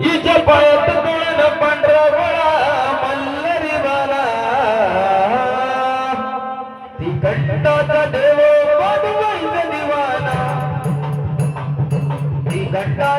हिचे पायात गुळण पांढरा गोळा मल्लरी बाला. ती घंटाचा देव बनवायचा दिवाना. ती घंटा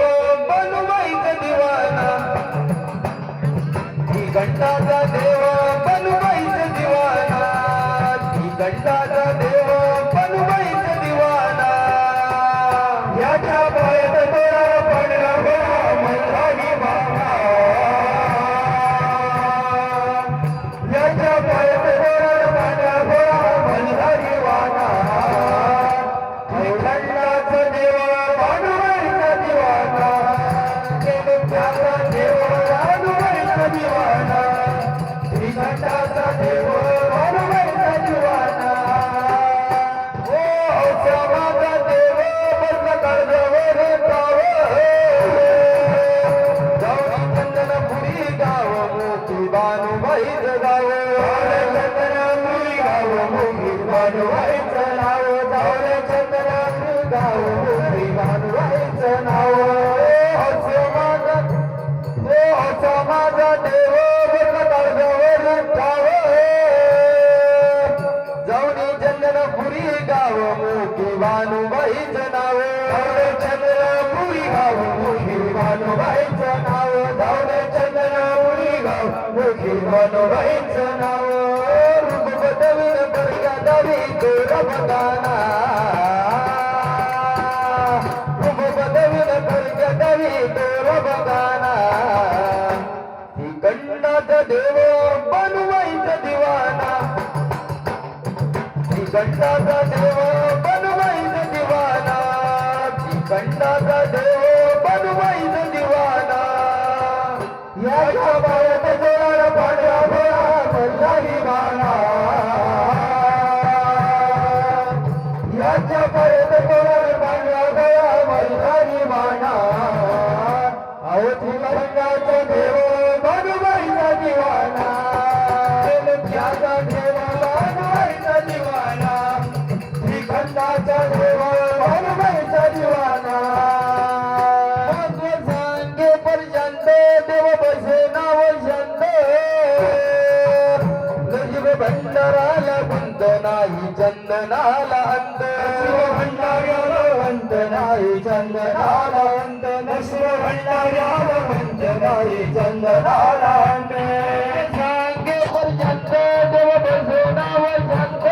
आमची बानुबाई जगाव छत्रापुरी गाव मुंगी बानुबाईचं नाव. जावले छत्रापुरी गाव मुंगी बानुबाईचं नाव. माझा देव बरकताजवळ ठाव जाऊनी चंदनपुरी गाव मुंगी बानुबाईचं मोठी बनवायचं नाव रूप बदलून बघ्या नवी गोरबताना रूप देव बनवायचं दिवाना. तिकडनाथ देव बनवायचं दिवाना. तिकडनाथ चंदनाला अंत. भंडाऱ्याला अंत नाही चंदनाला अंत. नशिब भंडाऱ्याला अंत नाही चंदनाला अंत. सांगे पर्यंत देव बसवणाव शांत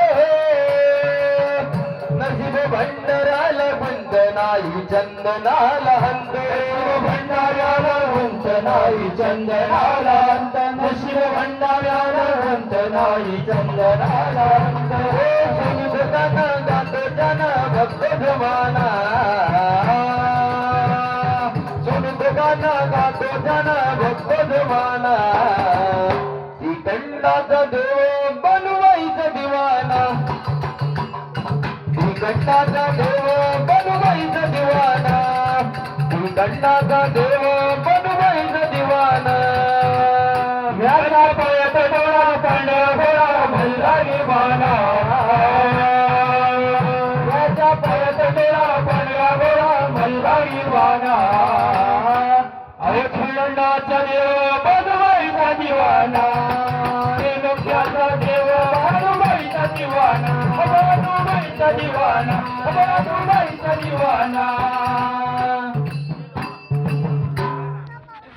नशिब भंडाऱ्याला बंद नाही चंदनाला अंत. भंडाऱ्याला अंत नाही चंदनाला अंत. नशिब भंडाऱ्याला अंत नाही चंदनाला अंत. हे देव बनवायचा दिवाना. श्रीकंठाचा देव दिवाना बनवायचा दिवाना बनवायचा दिवाना.